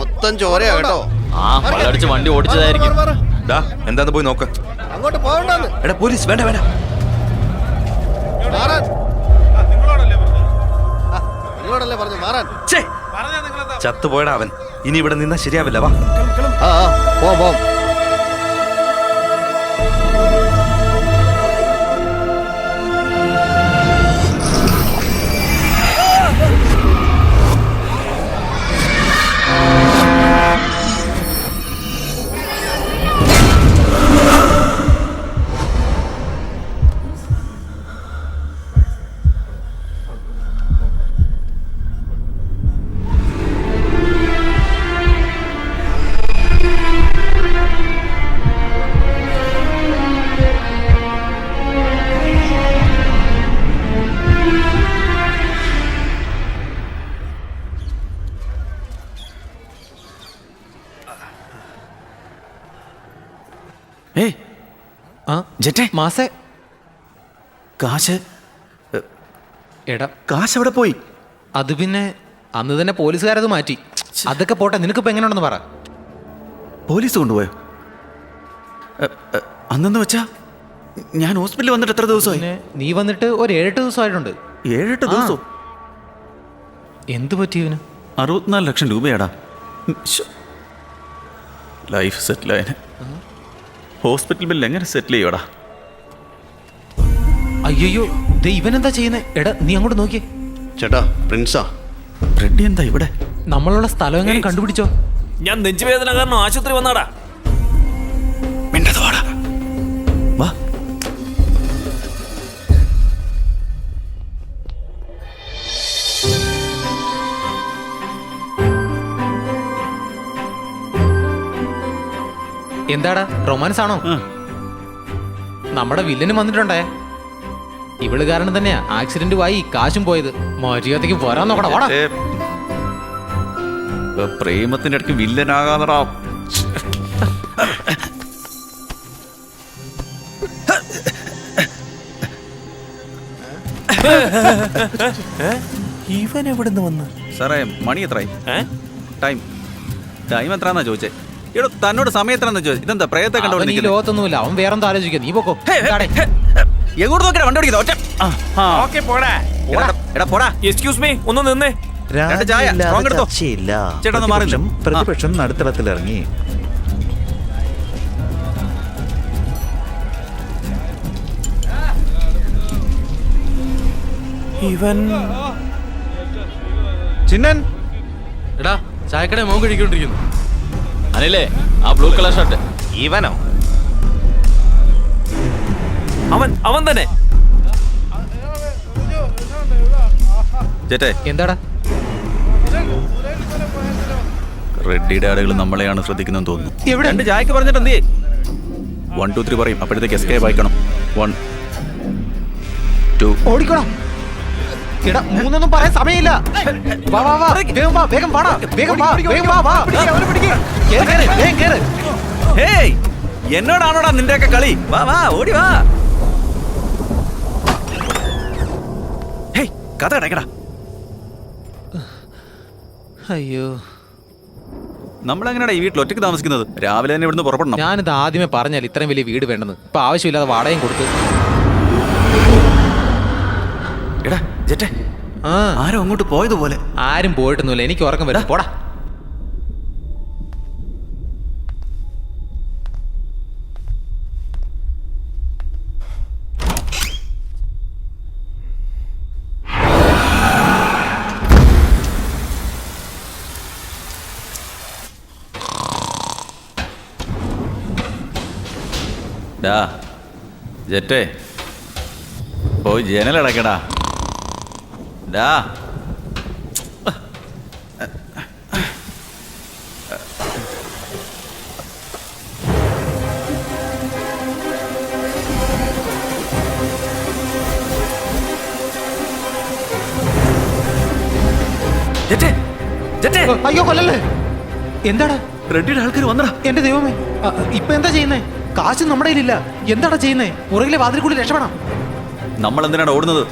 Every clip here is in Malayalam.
മൊത്തം ചോരയാ കേട്ടോ. ആ മലടിച്ച് വണ്ടി ഓടിച്ചതായിരിക്കും. ഡാ എന്താന്ന് പോയി നോക്ക്. അങ്ങോട്ട് പോകണ്ടെന്ന്. എടാ പോലീസ് വേണ്ട വേണ്ട. മാറാൻ. നിങ്ങളോടല്ലേ പറഞ്ഞു മാറാൻ ചത്തുപോയടാ അവൻ. ഇനി ഇവിടെ നിന്നാ ശരിയാവില്ല വാ. ആ പോവാം പോം ജെറ്റേ. മാസേ. കാശ്? എടാ. കാശ് അവിടെ പോയി? അത് പിന്നെ അന്ന് തന്നെ പോലീസുകാരത് മാറ്റി. അതൊക്കെ പോട്ടെ നിനക്കിപ്പോ എങ്ങനെയുണ്ടെന്ന് പറ. പോലീസ് കൊണ്ടുപോയോ? അന്നെന്ന് വെച്ചാ? ഞാൻ ഹോസ്പിറ്റലിൽ വന്നിട്ട് എത്ര ദിവസമായി? നീ വന്നിട്ട് ഒരു ഏഴെട്ട് ദിവസമായിട്ടുണ്ട്. ഏഴെട്ട് ദിവസം? എന്ത് പറ്റി ഇവന്? അറുപത്തിനാല് ലക്ഷം രൂപയാടാ. ലൈഫ് സെറ്റിൽ ആയനെ ഹോസ്പിറ്റൽ ബില്ല് എങ്ങനെ സെറ്റിൽ ചെയ്യോടാ? അയ്യോ ദേ ഇവനെന്താ ചെയ്യുന്നേ? എടാ നീ അങ്ങോട്ട് നോക്കിയേ. ചേട്ടാ പ്രിൻസാ. റെഡ്ഡി എന്താ ഇവിടെ? നമ്മളുള്ള സ്ഥലം എങ്ങനെ കണ്ടുപിടിച്ചോ? ഞാൻ നെഞ്ചുവേദന കാരണം ആശുപത്രി വന്നാടാ. എന്താടാ? റൊമാൻസ് ആണോ നമ്മുടെ വില്ലനും വന്നിട്ടുണ്ടേ. ഇവൾ കാരണം തന്നെയാ ആക്സിഡന്റ് ആയി കാശും പോയത്. മര്യാദയ്ക്ക് വരാൻ നോക്കടാ വാടാ. പ്രേമത്തിന്റെ ഇടയ്ക്ക് വില്ലനാകാതടാ ഇവൻ എവിടെ നിന്ന് വന്ന്? സാറേ മണി എത്രയായി ടൈം. ടൈം എത്രാന്നാ ചോദിച്ചേ? ഇവിടെ തന്നോട് സമയത്തിനെന്ന് ചോദിച്ചു? ഇതെന്താ പ്രേത അവൻ ഈ കണ്ടോണ്ടിരിക്കുന്നത് ലോകത്തൊന്നുമില്ല. അവൻ വേറെന്തോ ആലോചിക്കുന്നു? നീ പൊക്കോ. ഇതാടെ. എങ്ങോട്ട് നോക്കിയാ വണ്ടി ഓടിക്കുന്നത് ഒറ്റ. ആ, ആ. ഓക്കെ പോടാ. എടാ, എടാ. പോടാ. എക്സ്ക്യൂസ് മീ ഒന്ന് നിന്നേ. രണ്ട് ചായ, strong എടുത്തോ. ചർച്ചയില്ല. ചേട്ടാ, ഒന്ന് മാറില്ല. പ്രതിപക്ഷം- പ്രതിപക്ഷം നടുത്തളത്തിലിറങ്ങി. ഇവൻ ചിന്നൻ. എടാ ചായക്കട മോൻ കഴിക്കൊണ്ടിരിക്കുന്നു. അനിലേ ആ ബ്ലൂ കളർ ഷർട്ട് ഇവനോ? അവൻ അവൻ തന്നെ. ചേട്ടേ. എന്താടാ? റെഡ്ഡിയുടെ ആളുകൾ നമ്മളെയാണ് ശ്രദ്ധിക്കുന്നതെന്ന് തോന്നുന്നു. എവിടെ? രണ്ട് ചായക്ക് പറഞ്ഞിട്ട് എന്തേ വൺ ടു ത്രീ പറയും. അപ്പോഴത്തേക്ക് എസ്കേപ്പ് അയക്കണം വൺ ടു ഓടിക്കോടാ. എടാ മൂന്നൊന്നും പറയാൻ സമയമില്ല. വാ വാ വാ. വേഗം വാ വേഗം വാടാ. വേഗം വാ വേഗം വാ വാ. കേറ്, കേറ്, വേഗം കേറ്. ഹേയ് എന്നോടാണോടാ നിന്റെയൊക്കെ കളി? വാ വാ ഓടി വാ. ഹേയ് കഥ കിടക്കടാ. അയ്യോ. നമ്മളെങ്ങനെയാണ് ഈ വീട്ടിൽ ഒറ്റയ്ക്ക് താമസിക്കുന്നത്? രാവിലെ തന്നെ ഇവിടുന്ന് പുറപ്പെടണം. ഞാനിത് ആദ്യമേ പറഞ്ഞാൽ ഇത്രയും വലിയ വീട് വേണ്ടെന്ന്. ഇപ്പൊ ആവശ്യമില്ലാതെ വാടകയും കൊടുത്ത് ആ. ആരോ അങ്ങോട്ട് പോയതുപോലെ. ആരും പോയിട്ടൊന്നുമില്ല. എനിക്ക് ഉറക്കം വരാം. പോടാ. ഡാ ജെറ്റേ. പോയി ജനലടക്കടാ ഡാ ജെറ്റേ അയ്യോ കൊല്ലല്ലേ? എന്താടാ? റെഡിയുടെ ആൾക്കാർ വന്നടാ. എന്റെ ദൈവമേ. ഇപ്പൊ എന്താ ചെയ്യുന്നേ? കാശ് നമ്മുടെ കയ്യിലില്ല. എന്താടാ ചെയ്യുന്നേ? പുറകിലെ വാതിൽ രക്ഷപ്പെടാം. നമ്മൾ എന്തിനാണ് ഓടുന്നത്?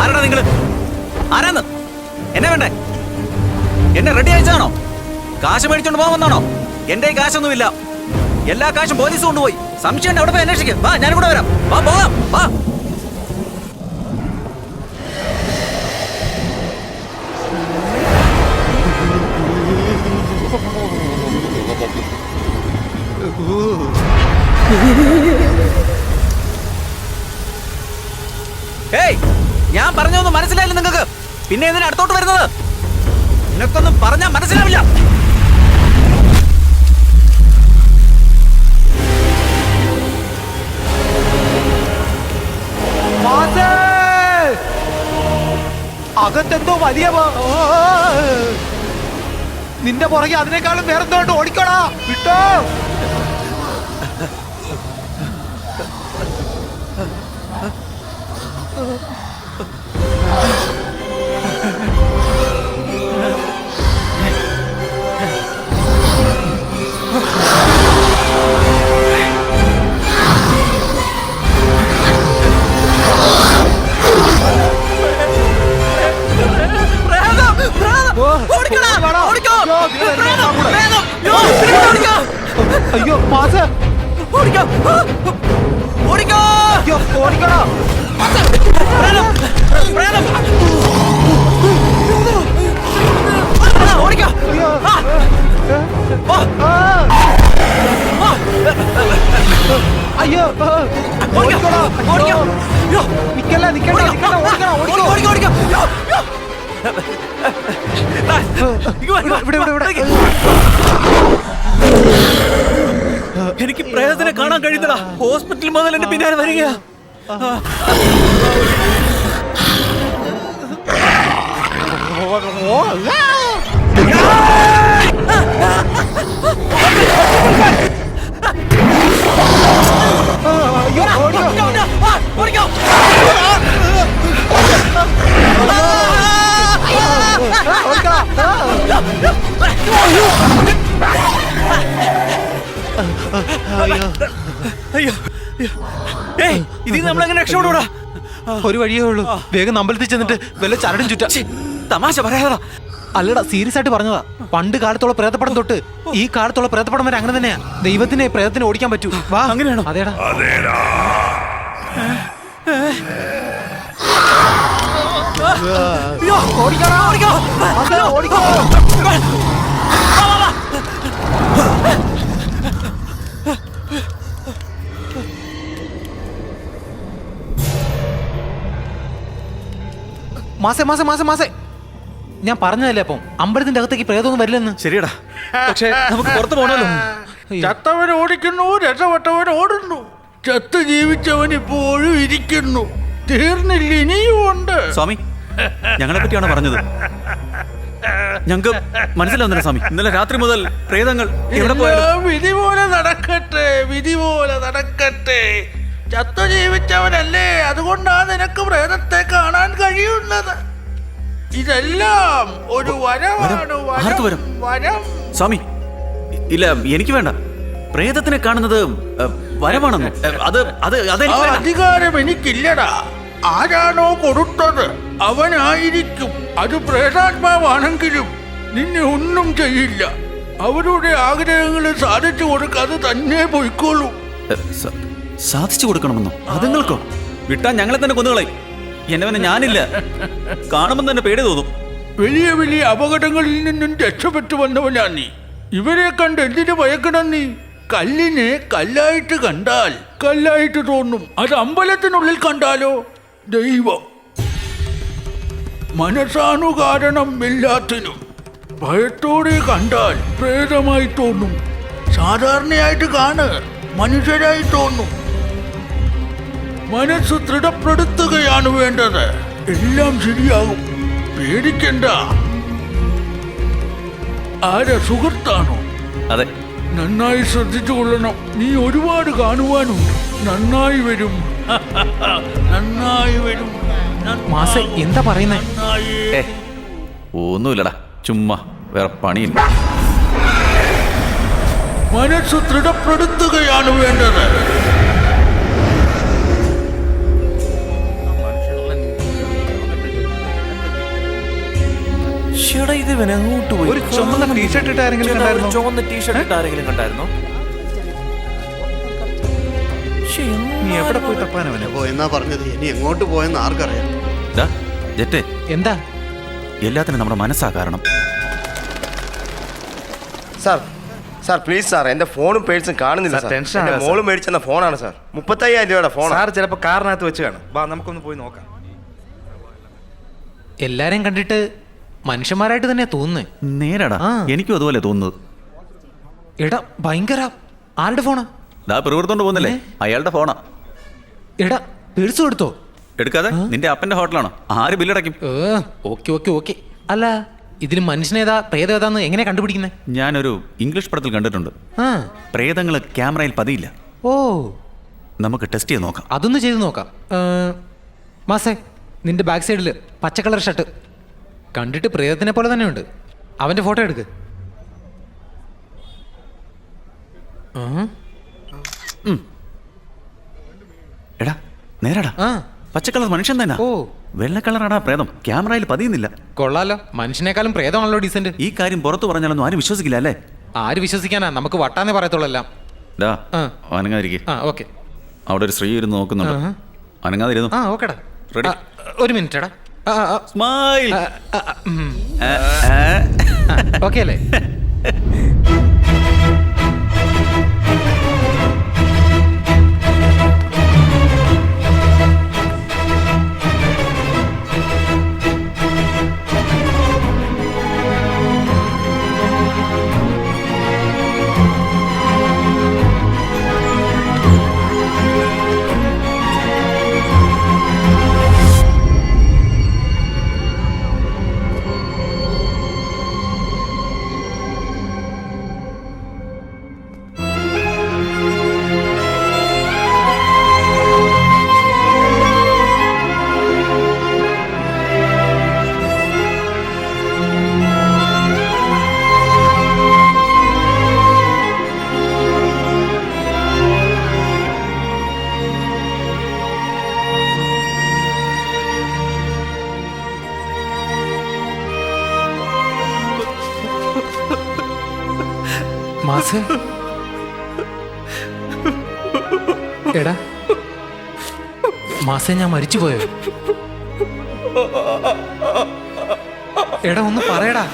ആരാടാ നിങ്ങൾ ആരാന്ന്? എന്നെ വേണ്ടേ? എന്നെ റെഡി അയച്ചാണോ കാശ് മേടിച്ചോണ്ട് പോകാൻ വന്നാണോ എന്റെ കാശൊന്നുമില്ല. എല്ലാ കാശും പോലീസ് കൊണ്ടുപോയി. സംശയം അവിടെ പോയി അന്വേഷിക്കും. വാ ഞാൻ കൂടെ വരാം. വാ പോവാം വാ. ഏയ് ഞാൻ പറഞ്ഞൊന്നും മനസ്സിലായില്ല നിങ്ങൾക്ക്. പിന്നെ എന്തിനാ അടുത്തോട്ട് വരുന്നത്? നിനക്കൊന്നും പറഞ്ഞാൽ മനസ്സിലാവില്ല. അകത്തെന്തോ വലിയ നിന്റെ പുറകെ അതിനേക്കാളും വേറെന്തോ ഉണ്ട് ഓടിക്കോടാ. വിട്ടോ? ഓ, കാണാൻ കഴിയുന്നടാ ഹോസ്പിറ്റൽ മുതൽ എന്റെ പിന്നാലെ വരികയാ you! അയ്യോ. ഏയ് ഇതിൽ നമ്മൾ എങ്ങനെ രക്ഷപ്പെടൂടാ ഒരു വഴിയേ ഉള്ളൂ. വേഗം അമ്പലത്തിൽ ചെന്നിട്ട് വല്ല ചരടും ചുറ്റാ. തമാശ പറയാതാ. അല്ലടാ സീരിയസ് ആയിട്ട് പറഞ്ഞതാ. പണ്ട് കാലത്തുള്ള പ്രേതപ്പടം തൊട്ട് ഈ കാലത്തുള്ള പ്രേതപ്പടം വരെ അങ്ങനെ തന്നെയാ. ദൈവത്തിനെ പ്രേതത്തിന് ഓടിക്കാൻ പറ്റൂ. വാ. അങ്ങനെയാണോ? അതേടാ. ഓടിക്കോ ഓടിക്കോ. ഓടിക്കോ. മാസേ മാസേ മാസേ മാസേ. ഞാൻ പറഞ്ഞതല്ലേ അപ്പം? അമ്പലത്തിന്റെ അകത്തേക്ക് പ്രേതമൊന്നും വരില്ലെന്ന്. ശരിയടാ. പക്ഷേ നമുക്ക് പുറത്ത് പോണല്ലോ ചത്തവൻ ഓടിക്കുന്നു രക്ഷപ്പെട്ടവൻ ഓടുന്നു. ചത്ത് ജീവിച്ചവൻ ഇപ്പോഴും ഇരിക്കുന്നു. തീർന്നില്ല ഇനിയും ഉണ്ട്. സ്വാമി ഞങ്ങളെ പറ്റിയാണ് പറഞ്ഞത്? ഞങ്ങൾക്ക് മനസ്സിലാവുന്നില്ല സ്വാമി. ഇന്നലെ രാത്രി മുതൽ പ്രേതങ്ങൾ എവിടെ പോയാലും വിധി പോലെ നടക്കട്ടെ വിധി പോലെ നടക്കട്ടെ. ചത്തു ജീവിച്ചവനല്ലേ അതുകൊണ്ടാണ് നിനക്ക് പ്രേതത്തെ കാണാൻ കഴിയുന്നത്. ഇതെല്ലാം ഒരു വരമാണ് വരം? ആർക്ക് വരം? വരം. സ്വാമി ഇ- ഇല്ല എനിക്ക് വേണ്ട. പ്രേതത്തിനെ കാണുന്നത് വരമാണെന്ന്? അത് അത് ആ അതെനിക്ക് വേണ്ട. അധികാരം എനിക്കില്ലടാ. ആരാണോ കൊടുത്തത് അവനായിരിക്കും. അത് പ്രേതാത്മാവാണെങ്കിലും നിന്നെ ഒന്നും ചെയ്യില്ല. അവരുടെ ആഗ്രഹങ്ങൾ സാധിച്ചു കൊടുക്കാതെ തന്നെ പോയിക്കോളൂ. സ- സാധിച്ചു കൊടുക്കണമെന്നോ? അതുങ്ങൾക്കോ? വിട്ടാ ഞങ്ങളെ തന്നെ കൊന്നുകളയും എന്നെ പിന്നെ ഞാനില്ല. കാണുമ്പോൾ തന്നെ പേടി തോന്നും. വലിയ വലിയ അപകടങ്ങളിൽ നിന്നും രക്ഷപ്പെട്ടു വന്നവനാ നീ. ഇവരെ കണ്ട് എന്തിനു ഭയക്കണം നീ? കല്ലിനെ കല്ലായിട്ട് കണ്ടാൽ കല്ലായിട്ട് തോന്നും. അത് അമ്പലത്തിനുള്ളിൽ കണ്ടാലോ? ദൈവം. മനസ്സാണു കാരണം എല്ലാത്തിനും. ഭയത്തോടെ കണ്ടാൽ പ്രേതമായി തോന്നും. സാധാരണയായിട്ട് കാണ്. മനുഷ്യരായി തോന്നും. മനസ്സ് ദൃഢപ്പെടുത്തുകയാണ് വേണ്ടത്. എല്ലാം ശരിയാകും. പേടിക്കണ്ട. ആരാ സുഹൃത്താണോ? അതെ. നന്നായി ശ്രദ്ധിച്ചു കൊള്ളണം. നീ ഒരുപാട് കാണുവാനുണ്ട്. നന്നായി വരും. നന്നായി വരും. നന്നായി- എന്താ പറയുന്നേ? ഒന്നുമില്ലടാ. ചുമ്മാ വേറെ പണിയില്ല. മനസ്സ് ദൃഢപ്പെടുത്തുകയാണ് വേണ്ടത്. ഇവൻ ഒരു ചുമന്ന ടീഷർട്ട് ഇട്ട ആരെങ്കിലും കണ്ടായിരുന്നോ? ചുവന്ന ടീഷർട്ട് ഇട്ട ആരെങ്കിലും കണ്ടായിരുന്നോ? നീ എവിടെ പോയി തപ്പാൻ അവനെ? പോയെന്നാ പറഞ്ഞത്? ഇനി എങ്ങോട്ട് പോയെന്ന് ആർക്കറിയാം? ദാ, ജെറ്റേ. എന്താ? എല്ലാത്തിനും നമ്മുടെ മനസ്സാ കാരണം. സാർ സാർ പ്ലീസ് സാർ എന്റെ ഫോണും പേഴ്സും കാണുന്നില്ല സാർ, സാർ. എന്റെ മോൾ മേടിച്ചെന്ന ഫോണാണ് സാർ. മുപ്പത്തയ്യായിരം രൂപയുടെ ഫോൺ സാർ ചിലപ്പോ കാറിനകത്ത് വെച്ച് കാണും. വാ നമുക്കൊന്ന് പോയി നോക്കാം. എല്ലാരെയും കണ്ടിട്ട് മനുഷ്യന്മാരായിട്ട് തന്നെ തോന്നുന്നേ. നേരടാ. ആ. എനിക്കും അതുപോലെ തോന്നുന്നത്. എടാ ഭയങ്കര ആരുടെ ഫോണാ? ദാ പിറുവിറുത്തോണ്ട് പോകുന്നില്ലേ? അയാളുടെ ഫോണാ. എടാ പേഴ്സ് കൊടുത്തോ? എടുക്കാതെ? നിന്റെ അപ്പന്റെ ഹോട്ടലാണോ? ആര് ബില്ലടക്കും ഏ ഓക്കെ ഓക്കെ ഓക്കെ. അല്ല ഇതിന് മനുഷ്യനേതാ പ്രേതേതാന്ന് എങ്ങനെ കണ്ടുപിടിക്കുന്നേ? ഞാനൊരു ഇംഗ്ലീഷ് പടത്തിൽ കണ്ടിട്ടുണ്ട്. ആ. പ്രേതങ്ങൾ ക്യാമറയിൽ പതിയില്ല. ഓ. നമുക്ക് ടെസ്റ്റ് ചെയ്ത് നോക്കാം. അതൊന്ന് ചെയ്ത് നോക്കാം. ഏ, മാസേ നിന്റെ ബാക്ക് സൈഡിൽ പച്ച കളർ ഷർട്ട്. കണ്ടിട്ട് പ്രേതത്തിനെ പോലെ തന്നെ ഉണ്ട് അവന്റെ ഫോട്ടോ എടുക്ക്. എടാ നേരടാ. ആ. പച്ചക്കളർ മനുഷ്യൻ തന്നെ. ഓ. വെള്ള കളറാടാ പ്രേതം. ക്യാമറയിൽ പതിയുന്നില്ല. കൊള്ളാലോ. മനുഷ്യനേക്കാളും പ്രേതമാണല്ലോ ഡീസന്റ് ഈ കാര്യം പുറത്തു പറഞ്ഞാലൊന്നും ആരും വിശ്വസിക്കില്ല അല്ലേ? ആര് വിശ്വസിക്കാനാ? നമുക്ക് വട്ടാന്നേ പറയത്തുള്ളൂ എല്ലാം. ഡാ ആ. അനങ്ങാതിരിക്കെ. ആ ഓക്കെ. അവിടെ ഒരു സ്ത്രീ ഇരുന്ന് നോക്കുന്നുണ്ട്. അനങ്ങാതിരുന്നു? ആ ഓക്കെടാ. റെഡി. ഒരു മിനിറ്റ് എടാ സ്മൈൽ ഓക്കെ അല്ലേ? മാസേ? എടാ മാസേ ഞാൻ മരിച്ചു പോയോ? എടാ ഒന്ന് പറയടാ.